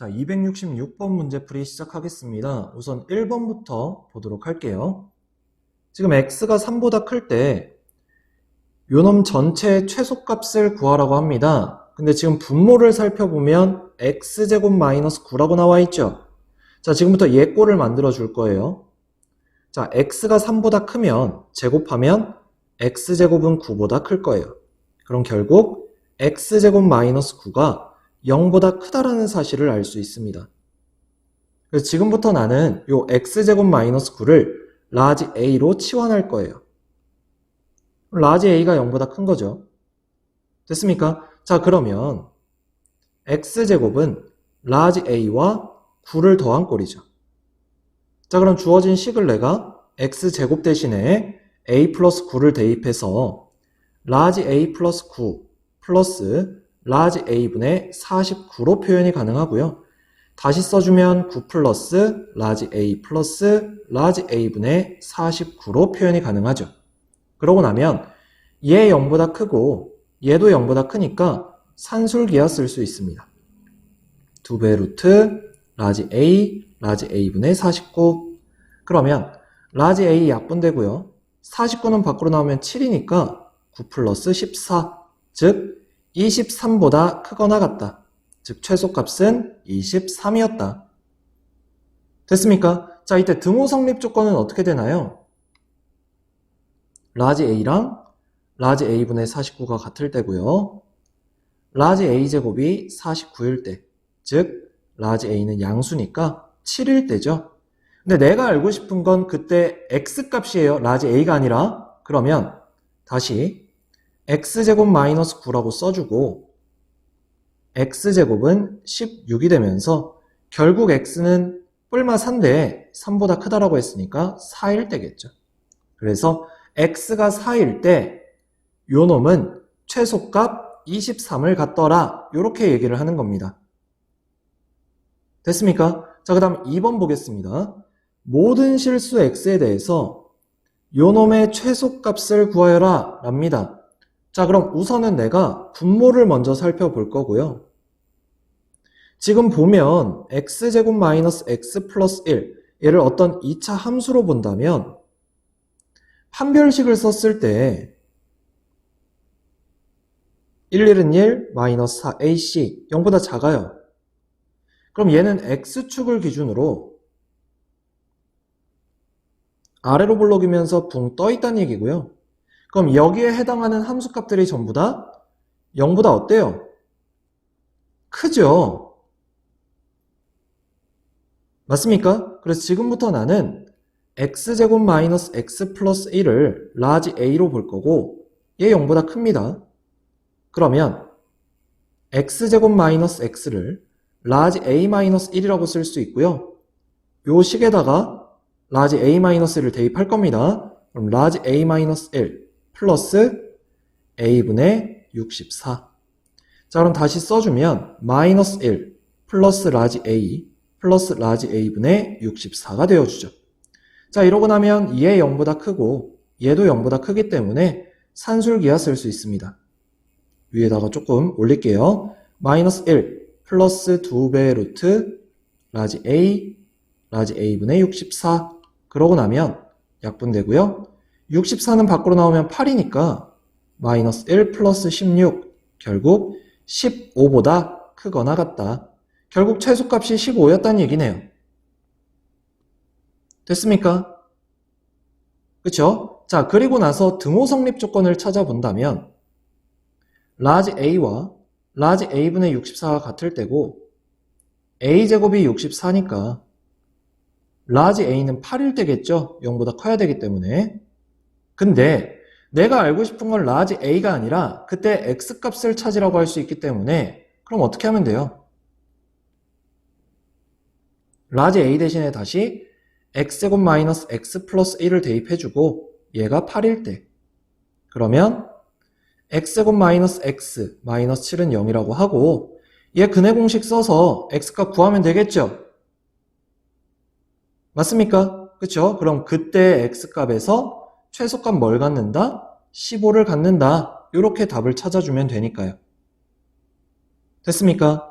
자, 266번 문제풀이 시작하겠습니다. 우선 1번부터 보도록 할게요. 지금 x가 3보다 클 때 요놈 전체의 최소값을 구하라고 합니다. 근데 지금 분모를 살펴보면 x제곱 마이너스 9라고 나와 있죠. 자, 지금부터 예꼴을 만들어 줄 거예요. 자, x가 3보다 크면 제곱하면 x제곱은 9보다 클 거예요. 그럼 결국 x제곱 마이너스 9가 0보다 크다라는 사실을 알 수 있습니다. 그래서 지금부터 나는 요 x제곱 마이너스 9를 라지 a로 치환할 거예요. 라지 a가 0보다 큰 거죠. 됐습니까? 자, 그러면 x제곱은 라지 a와 9를 더한 꼴이죠. 자, 그럼 주어진 식을 내가 x제곱 대신에 a 플러스 9를 대입해서 라지 a 플러스 9 플러스 라지 a분의 49로 표현이 가능하고요. 다시 써주면 9 플러스 라지 a 플러스 라지 a분의 49로 표현이 가능하죠. 그러고 나면 얘 0보다 크고 얘도 0보다 크니까 산술기하 쓸수 있습니다. 2배 루트 라지 a 라지 a분의 49 그러면 라지 a 약분되고요. 49는 밖으로 나오면 7이니까 9 플러스 14 즉 23보다 크거나 같다. 즉 최소값은 23이었다. 됐습니까? 자, 이때 등호 성립 조건은 어떻게 되나요? 라지 a랑 라지 a분의 49가 같을 때고요. 라지 a제곱이 49일 때, 즉 라지 a는 양수니까 7일 때죠. 근데 내가 알고 싶은 건 그때 x값이에요. 라지 a가 아니라 그러면 다시 x제곱 마이너스 9라고 써주고 x제곱은 16이 되면서 결국 x는 뿔마 4인데 3보다 크다라고 했으니까 4일 때겠죠. 그래서 x가 4일 때 요 놈은 최소값 23을 갖더라 이렇게 얘기를 하는 겁니다. 됐습니까? 자, 그 다음 2번 보겠습니다. 모든 실수 x에 대해서 요 놈의 최소값을 구하여라 랍니다. 자, 그럼 우선은 내가 분모를 먼저 살펴볼 거고요. 지금 보면 x제곱 마이너스 x 플러스 1 얘를 어떤 2차 함수로 본다면 판별식을 썼을 때 1, 1은 1, 마이너스 4ac 0보다 작아요. 그럼 얘는 x축을 기준으로 아래로 볼록이면서 붕 떠 있다는 얘기고요. 그럼 여기에 해당하는 함수값들이 전부 다 0보다 어때요? 크죠? 맞습니까? 그래서 지금부터 나는 x제곱 마이너스 x 플러스 1을 라지 a로 볼 거고 얘 0보다 큽니다. 그러면 x제곱 마이너스 x를 라지 a 마이너스 1이라고 쓸 수 있고요. 요 식에다가 라지 a 마이너스를 대입할 겁니다. 그럼 라지 a 마이너스 1 플러스 a분의 64. 자, 그럼 다시 써주면 마이너스 1 플러스 라지 a 플러스 라지 a분의 64가 되어주죠. 자, 이러고 나면 얘 0보다 크고 얘도 0보다 크기 때문에 산술기하 쓸 수 있습니다. 위에다가 조금 올릴게요. 마이너스 1 플러스 2배 루트 라지 a 라지 a분의 64 그러고 나면 약분되고요. 64는 밖으로 나오면 8이니까 마이너스 1 플러스 16 결국 15보다 크거나 같다. 결국 최소값이 15였다는 얘기네요. 됐습니까? 그쵸? 자, 그리고 나서 등호 성립 조건을 찾아본다면 라지 a와 라지 a분의 64가 같을 때고 a제곱이 64니까 라지 a는 8일 때겠죠? 0보다 커야 되기 때문에 근데 내가 알고 싶은 건 라지 a가 아니라 그때 x값을 찾으라고 할 수 있기 때문에 그럼 어떻게 하면 돼요? 라지 a 대신에 다시 x제곱 마이너스 x 플러스 1을 대입해주고 얘가 8일 때 그러면 x제곱 마이너스 x 마이너스 7은 0이라고 하고 얘 근해 공식 써서 x값 구하면 되겠죠? 맞습니까? 그쵸? 그럼 그때 x값에서 최소값 뭘 갖는다? 15를 갖는다. 이렇게 답을 찾아주면 되니까요. 됐습니까?